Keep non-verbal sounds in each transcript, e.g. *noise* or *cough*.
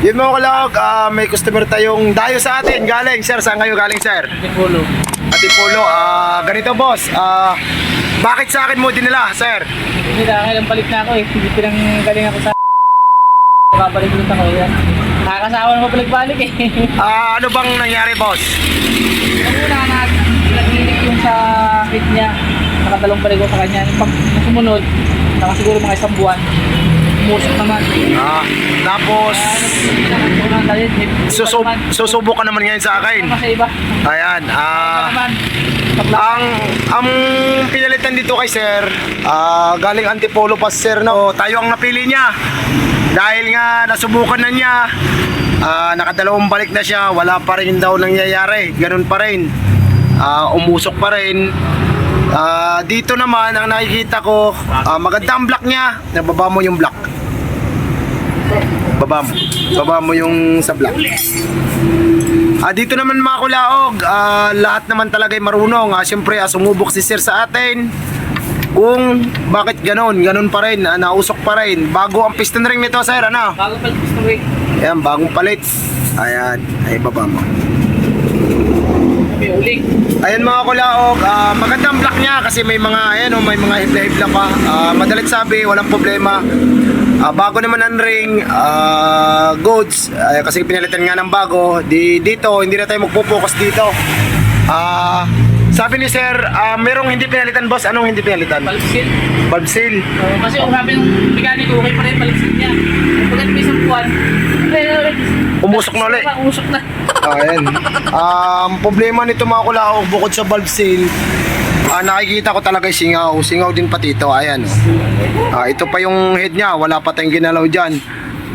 Yun mga kalahog, ah, may customer tayong dayo sa atin. Galing, sir. Saan kayo galing, sir? Tipulo. Ati Polo, ah, ganito boss. Ah, bakit sa akin mo dinala, sir? Hindi na kailang balik na ako eh. Hindi pinang galing ako sa Babalik ulit ako yan. Nakakasawa na mabalik-balik eh. *laughs* Ah, ano bang nangyari, boss? Ang una na nag-inig yung sa kit niya. Nakadalong balik ko sa kanya. Pag sumunod, nakasiguro mga isang buwan. Umusok naman. Ah, tapos susub Susub. susubok ka naman ngayon sa akin. Sa iba. Ayan, ah ang ang pinalitan dito kay sir, ah galing Antipolo pa si sir no. Tayo ang napili niya. Dahil nga nasubukan na niya. Ah, nakadalawang balik na siya, wala pa rin daw nangyayari. Ganun pa rin. Ah, umusok pa rin. Ah, dito naman ang nakikita ko, ah, maganda ang block niya. Nababa mo yung block. Baba mo. Baba mo yung sa block. Ah, dito naman mga kulaog, ah, lahat naman talaga ay marunong. Ah, Siyempre, ah, sumubok si sir sa atin. Kung bakit ganon, ganon pa rin, ah, nausok pa rin. Bago ang piston ring nito, sir, ano? Bago pa gusto week. Ayan, bagong palit. Ayan, ay baba mo. May uling. Ayan mga kulaog, ah, magandang block niya kasi may mga, ayan, oh, may mga hibla-hibla pa. Ah, madalit sabi, walang problema. Ah, bago naman ang ring, ah, goods, ay, kasi pinalitan nga ng bago. Di, dito, hindi na tayo magpo-focus dito. Ah, sabi ni sir, ah, merong hindi pinalitan boss, anong hindi pinalitan? Palipsin. Bulb seal. Oo, kasi kung sabi ng mekaniko, okay pa rin palipsin niya. Pagkat may isang buwan, Umusok na ulit. *laughs* Umusok na. Ayan. Ang problema nito mga kulaog, bukod sa bulb seal, ah, nakikita ko talaga singaw. Singaw din pati ito. Ayan. oh. Ah, ito pa yung head niya. Wala pa tayong ginalaw dyan.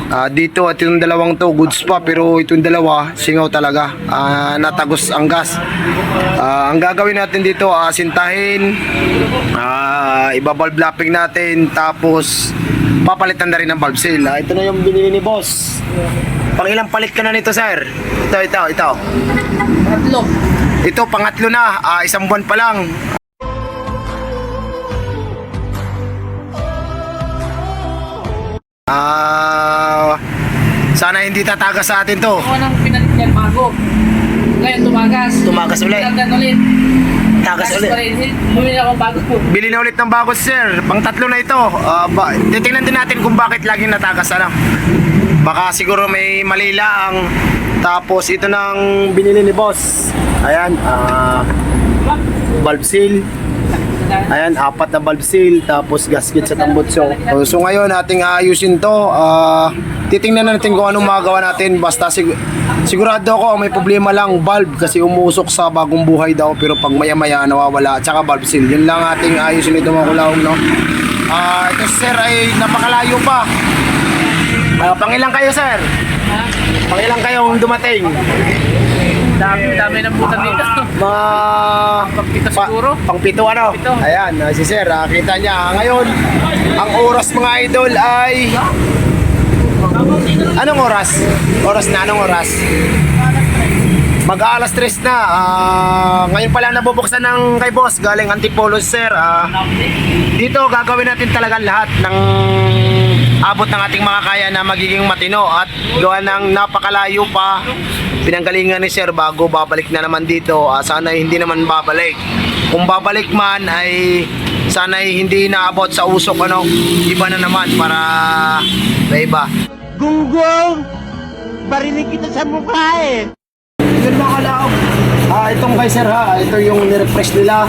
Ah, dito at yung dalawang to, goods pa. Pero itong dalawa, singaw talaga. Ah, natagos ang gas. Ah, ang gagawin natin dito, ah, sintahin. Ah, iba-bulb lapping natin. Tapos, papalitan na rin ng bulb seal. Ah, ito na yung binili ni boss. Pang ilang palit ka na nito, sir? Ito, ito, ito. Tatlo. Ito, pangatlo na. Ah, isang buwan pa lang. Ah, sana hindi tataga sa atin to. Ako nang pinalit niyan bago. Ngayon tumagas. Tumagas ulit. Tinagdan ulit. Tagas Tagas ulit. Bumili ako bago po. Bili na ulit ng bago, sir. Pang tatlo na ito. Ah, ba, titingnan din natin kung bakit laging natagas ano. Baka siguro may mali lang. Tapos ito nang binili ni boss. Ayan, ah, bulb seal. Ayan, apat na valve seal, tapos gasket sa tambutso. So, so ngayon, ating aayusin to. Ah, titingnan natin kung anong magawa natin. Basta sig- sigurado ako may problema lang valve kasi umusok sa bagong buhay daw. Pero pag maya-maya nawawala. Tsaka valve seal. Yun lang ating ayusin ito mga kulaong, no? Ah, ito sir ay napakalayo pa. Ah, pangilang kayo sir? Pangilang kayong dumating? Dami, dami ng butan dito. Mga Pagpito siguro. Pang pito ano? Pito. Ayan, ah, si Sir, ah, kita niya. Ngayon, ang oras mga idol ay... Anong oras? Oras na, anong oras? Mag alas 3 na. Ah, ngayon pala nabubuksan ng kay boss galing Antipolo sir. Ah, dito gagawin natin talaga lahat ng abot ng ating mga kaya na magiging matino at gawa ng napakalayo pa pinanggalingan ni sir bago babalik na naman dito Ah, sana hindi naman babalik kung babalik man ay sana hindi naabot sa usok ano iba na naman para sa iba Gunggong! Barinig kita sa mukha eh! Yun mga kalaog. Ah, itong kay sir ha, ito yung nirefresh nila.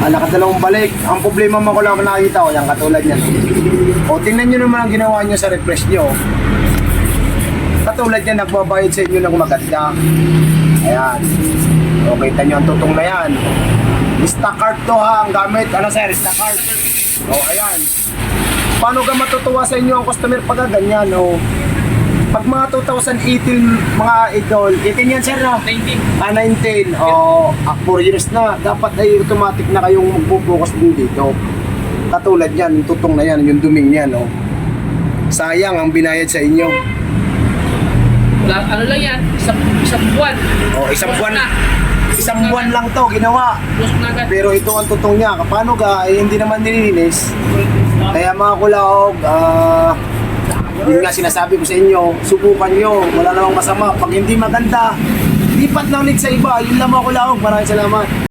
Ah, nakadalawang balik. Ang problema mga kalaog na nakikita ko, yan katulad yan. O, tingnan nyo naman ang ginawa nyo sa refresh nyo. Katulad yan, nagbabayad sa inyo ng maganda. Ayan. O, kita nyo ang tutong na yan. Card to ha, ang gamit. Ano sir, card. O, ayan. Paano ka matutuwa sa inyo ang customer pagka ganyan? O, pag mga 2018 mga idol, 18 yan sir no? 19. Ah, 19. O, ah, 4 years na. Dapat ay automatic na kayong magpo-focus din dito. Katulad yan, yung tutong na yan, yung duming yan, no? Sayang ang binayad sa inyo. Wala, ano lang yan? Isang, isang buwan. O, isang Usok buwan, na. isang buwan lang to ginawa. Usok na agad. Pero ito ang tutong niya. Paano ka, eh, hindi naman nililinis. Kaya mga kulaog, ah, Yun nga sinasabi ko sa inyo, subukan nyo. Wala namang masama. Pag hindi maganda, lipat ng lead sa iba. Yun lamang ako lang. Maraming salamat.